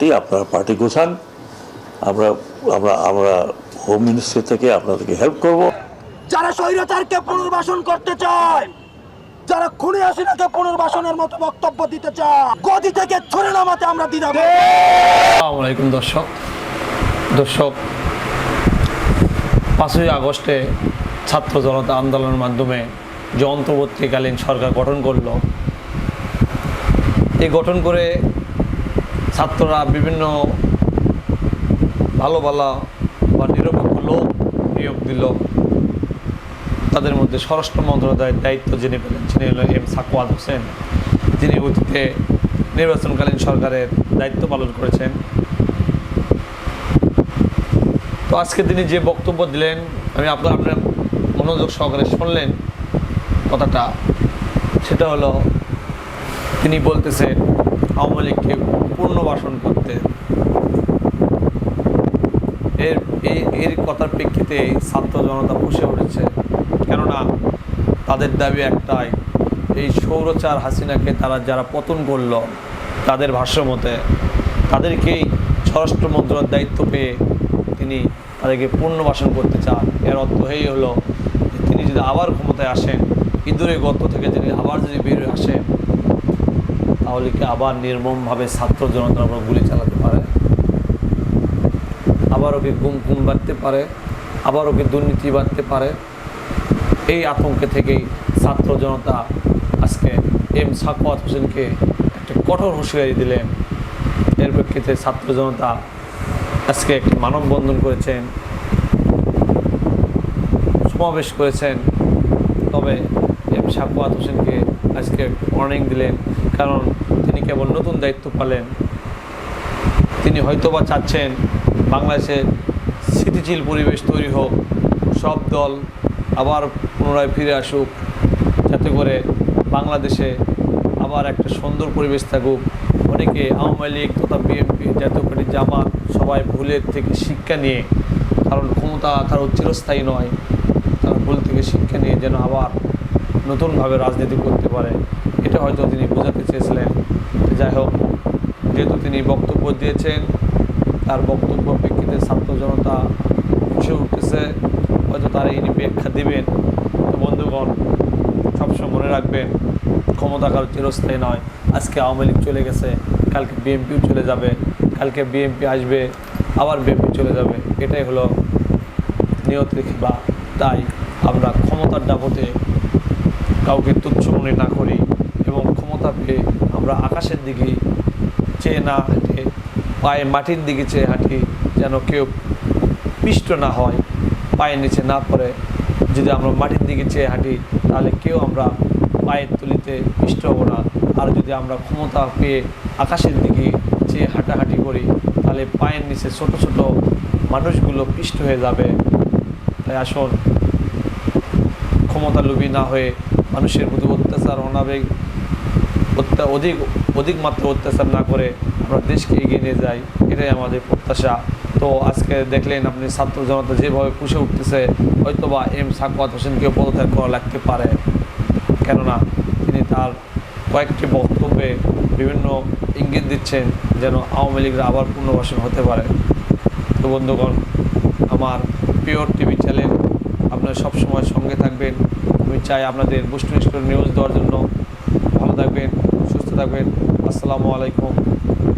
Party আপনারা party গোছান। আমরা আমরা আমরা হোম মিনিস্ট্রি থেকে আপনাদেরকে হেল্প করব। যারা স্বৈরাচারকে পুনর্বাসন করতে চায় যারা খুনি হাসিনাকে পুনর্বাসনের মতো বক্তব্য দিতে চায় গদি থেকে ছড়ে নামাতে আমরা আসসালামু আলাইকুম দর্শক। দর্শক পাঁচই আগস্টে ছাত্র জনতা আন্দোলনের মাধ্যমে যে অন্তর্বর্তীকালীন সরকার গঠন করল এই গঠন করে ছাত্ররা বিভিন্ন ভালো ভালো বা নিরপেক্ষ লোক নিয়োগ দিল। তাদের মধ্যে স্বরাষ্ট্র মন্ত্রণালয়ের দায়িত্ব যিনি পেলেন তিনি হলেন এম সাকওয়াত হোসেন। যিনি অতীতে নির্বাচনকালীন সরকারের দায়িত্ব পালন করেছেন। তো আজকে তিনি যে বক্তব্য দিলেন, আমি আপনার আপনার মনোযোগ সহকারে শুনলেন কথাটা। সেটা হলো, তিনি বলতেছেন, আওয়ামী লীগকে পুনর্বাসন করতে। এর এর কথার প্রেক্ষিতে ছাত্র জনতা ফুসে উঠেছে। কেননা তাদের দাবি একটাই, এই সৌরচার হাসিনাকে তারা যারা পতন করল, তাদের ভাষ্য মতে তাদেরকেই স্বরাষ্ট্র মন্ত্রণালয়ের দায়িত্ব পেয়ে তিনি তাদেরকে পুনর্বাসন করতে চান। এর অর্থ এই হলো তিনি যদি আবার ক্ষমতায় আসেন, ইঁদুরের গর্ত থেকে যদি আবার যদি বেরিয়ে আসেন তাহলে কি আবার নির্মমভাবে ছাত্র জনতার উপর গুলি চালাতে পারে? আবারও কি গুম গুম বাড়তে পারে? আবারও কি দুর্নীতি বাড়তে পারে? এই আতঙ্কে থেকেই ছাত্র জনতা আজকে এম সাকওয়াত হোসেনকে একটা কঠোর হুঁশিয়ারি দিলেন। এর প্রেক্ষিতে ছাত্র জনতা আজকে একটি মানববন্ধন করেছেন, সমাবেশ করেছেন। তবে এম সাকওয়াত হোসেনকে আজকে ওয়ার্নিং দিলেন, কারণ তিনি কেবল নতুন দায়িত্ব পালেন। তিনি হয়তোবা চাচ্ছেন বাংলাদেশে স্থিতিশীল পরিবেশ তৈরি হোক, সব দল আবার পুনরায় ফিরে আসুক, যাতে করে বাংলাদেশে আবার একটা সুন্দর পরিবেশ থাকুক। অনেকে আওয়ামী লীগ তথা বিএনপি জাতীয় পার্টি জামাত সবাই ভুলের থেকে শিক্ষা নিয়ে, কারণ ক্ষমতা কারও চিরস্থায়ী নয়, তারা ভুল থেকে শিক্ষা নিয়ে যেন আবার নতুনভাবে রাজনীতি করতে পারে। এটা হয়তো তিনি বোঝাতে চেয়েছিলেন। যাই হোক, যেহেতু তিনি বক্তব্য দিয়েছেন, তার বক্তব্য প্রেক্ষিতে ছাত্র জনতা খুশি উঠতেছে, হয়তো তারা ইনি ব্যাখ্যা দিবেন। তো বন্ধুগণ, সবসময় মনে রাখবেন, ক্ষমতা কারও চিরস্থায়ী নয়। আজকে আওয়ামী লীগ চলে গেছে, কালকে বিএনপিও চলে যাবে, কালকে বিএনপি আসবে, আবার বিএনপি চলে যাবে। এটাই হলো নিয়ত বা তাই আমরা ক্ষমতার দাপটে কাউকে তুচ্ছ মনে না করি। এবং ক্ষমতা পেয়ে আমরা আকাশের দিকে চেয়ে না হেঁটে পায়ে মাটির দিকে চেয়ে হাঁটি যেন কেউ পিষ্ট না হয়, পায়ের নিচে না পড়ে। যদি আমরা মাটির দিকে চেয়ে হাঁটি, তাহলে কেউ আমরা পায়ের তুলিতে পিষ্ট হব না। আর যদি আমরা ক্ষমতা পেয়ে আকাশের দিকে চেয়ে হাঁটাহাঁটি করি, তাহলে পায়ের নিচে ছোট ছোট মানুষগুলো পিষ্ট হয়ে যাবে। তাই আসুন ক্ষমতা লোভী না হয়ে মানুষের প্রতি অত্যাচার, অনাবেগ অধিক অধিক মাত্রা অত্যাচার না করে আমরা দেশকে এগিয়ে নিয়ে যাই, এটাই আমাদের প্রত্যাশা। তো আজকে দেখলেন আপনি ছাত্র জনতা যেভাবে পুষে উঠতেছে, হয়তোবা এম সাকওয়াত হোসেনকেও পদত্যাগ করা লাগতে পারে। কেননা তিনি তার কয়েকটি বক্তব্যে বিভিন্ন ইঙ্গিত দিচ্ছেন যেন আওয়ামী লীগরা আবার পুনর্বাসন হতে পারে। তো বন্ধুগণ, আমার পিওর টিভি চ্যানেল, আপনারা সবসময় সঙ্গে থাকবেন। চাই আপনাদের বুস্টনিষ্ঠ নিউজ দেওয়ার জন্য। ভালো থাকবেন সুস্থ থাকবেন। আসসালামু আলাইকুম।